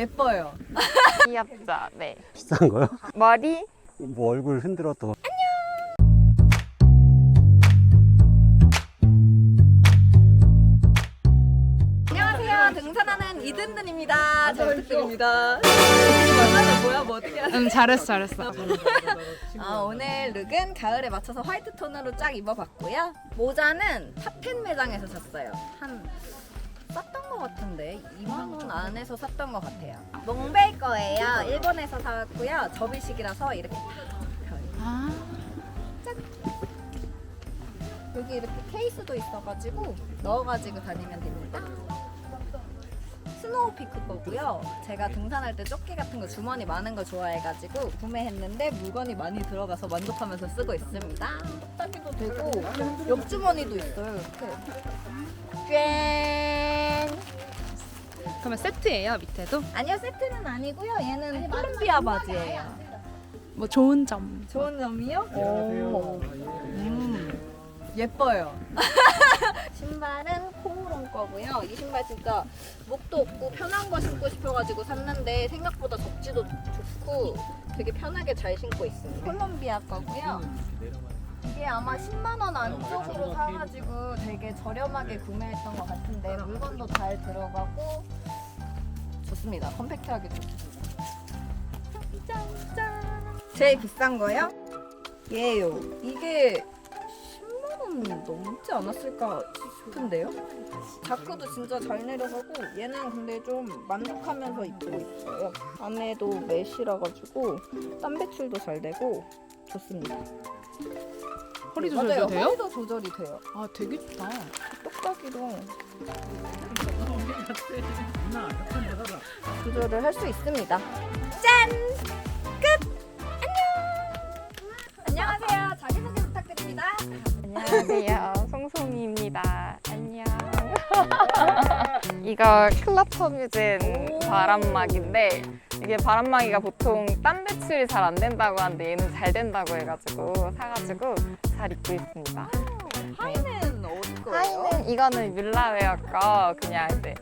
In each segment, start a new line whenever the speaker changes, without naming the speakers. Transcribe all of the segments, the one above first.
예뻐요.
귀엽죠? 네.
비싼 거요?
머리?
뭐 얼굴 흔들어도
안녕하세요. 등산하는 이든든입니다. 잘 부탁드립니다. 만나면 뭐야? 뭐 어떻게 하세요?
응 잘했어 잘했어
아, 오늘 룩은 가을에 맞춰서 화이트 톤으로 쫙 입어봤고요. 모자는 탑텐 매장에서 샀어요. 한 쌌던 것 같은데 2만 원 안에서 샀던 것 같아요. 몽벨 거예요. 일본에서 사왔고요. 접이식이라서 이렇게.
아
여기 이렇게 케이스도 있어가지고 넣어가지고 다니면 됩니다. 스노우 피크 거고요. 제가 등산할 때 조끼 같은 거 주머니 많은 거 좋아해가지고 구매했는데 물건이 많이 들어가서 만족하면서 쓰고 있습니다. 따기도 되고 옆주머니도 있어요. 이렇게. 짠!
그러면 세트예요 밑에도
아니요 세트는 아니고요. 얘는 콜롬비아 바지예요.
뭐 좋은 점
좋은 점이요? 오. 음, 예뻐요. 신발은 코오롱 거고요. 이 신발 진짜 목도 없고 편한 거 신고 싶어가지고 샀는데 생각보다 접지도 좋고 되게 편하게 잘 신고 있습니다. 콜롬비아 거고요. 이게 아마 10만 원 안쪽으로 사가지고 되게 저렴하게 구매했던 것 같은데 물건도 잘 들어가고 좋습니다. 컴팩트하게 좋습니다. 짠 짠. 제일 비싼 거요? 얘요. 이게 10만 원 넘지 않았을까 싶은데요? 자크도 진짜 잘 내려가고 얘는 근데 좀 만족하면서 입고 있어요. 안에도 메시라 가지고 땀 배출도 잘 되고 좋습니다.
허리
맞아요.
조절도 돼요?
허리도 조절이 돼요.
아 되게 좋다
똑딱이로 조절을 할수 있습니다. 짠! 끝! 안녕! 안녕하세요. 자기소개 부탁드립니다.
안녕하세요. 송송이입니다. 안녕. 이거 클러터 뮤진 바람막인데 이게 바람막이가 보통 땀 배출이 잘 안 된다고 하는데 얘는 잘 된다고 해가지고 사가지고 잘 입고 있습니다.
하이는?
하의는 이거는 뮬라웨어 거 그냥 이제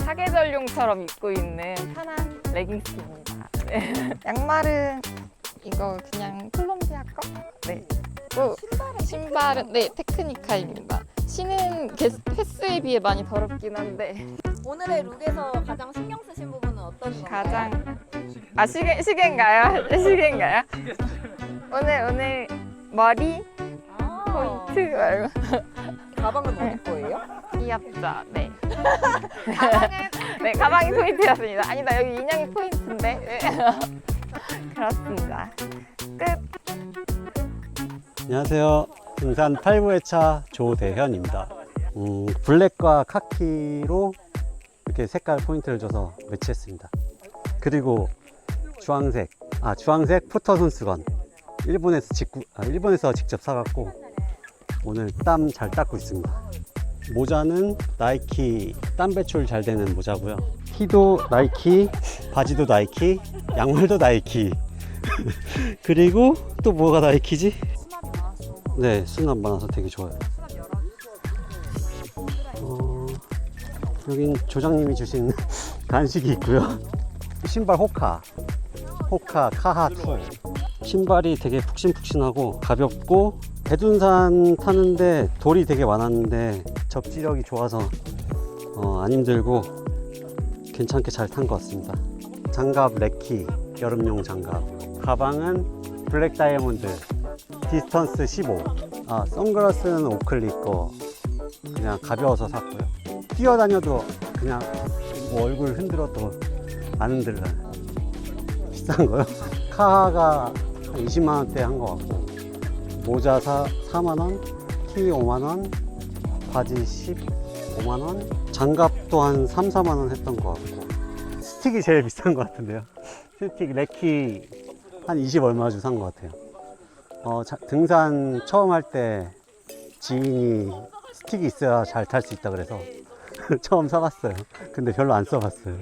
사계절용처럼 입고 있는 편한 레깅스입니다. 네. 양말은 이거 그냥 콜롬비아 거? 네. 그리고 신발은 네 테크니카입니다. 신은 개- 횟수에 비해 많이 더럽긴 한데
오늘의 룩에서 가장 신경 쓰신 부분은 어떤 건가요?
가장 아 시계 시계인가요? 시계인가요? 오늘 오늘 머리
아,
포인트 말고
가방은 어디 거예요?
귀엽죠? 네.
가방은
네, 가방이 포인트였습니다. 아니다, 여기 인형이 포인트인데. 네. 그렇습니다. 끝.
안녕하세요 등산 8부회차 조대현입니다 음, 블랙과 카키로 이렇게 색깔 포인트를 줘서 매치했습니다 그리고 주황색 아 주황색 푸터 손수건 일본에서 직구, 아, 일본에서 직접 사갖고 오늘 땀 잘 닦고 있습니다 모자는 나이키 땀 배출 잘 되는 모자고요 티도 나이키 바지도 나이키 양말도 나이키 그리고 또 뭐가 나이키지? 네, 수납 많아서 되게 좋아요. 어, 여긴 조장님이 주신 간식이 있고요. 신발 호카, 호카 카하 2. 신발이 되게 푹신푹신하고 가볍고 대둔산 타는데 돌이 되게 많았는데 접지력이 좋아서 어, 안 힘들고 괜찮게 잘 탄 것 같습니다. 장갑 레키 여름용 장갑. 가방은 블랙 다이아몬드 디스턴스 15. 아, 선글라스는 오클리 거. 그냥 가벼워서 샀고요. 뛰어다녀도 그냥 뭐 얼굴 흔들어도 안 흔들려요. 비싼 거요? 카하가 한 20만원대 한 거 같고, 모자 사, 4만원, 키위 5만원, 바지 15만원, 장갑도 한 3, 4만원 했던 거 같고, 스틱이 제일 비싼 것 같은데요. 스틱 레키 한 20 얼마 주고 산것 같아요. 어, 자- 등산 처음 할 때 지인이 스틱이 있어야 잘 탈 수 있다 그래서 처음 사봤어요. 근데 별로 안 써봤어요.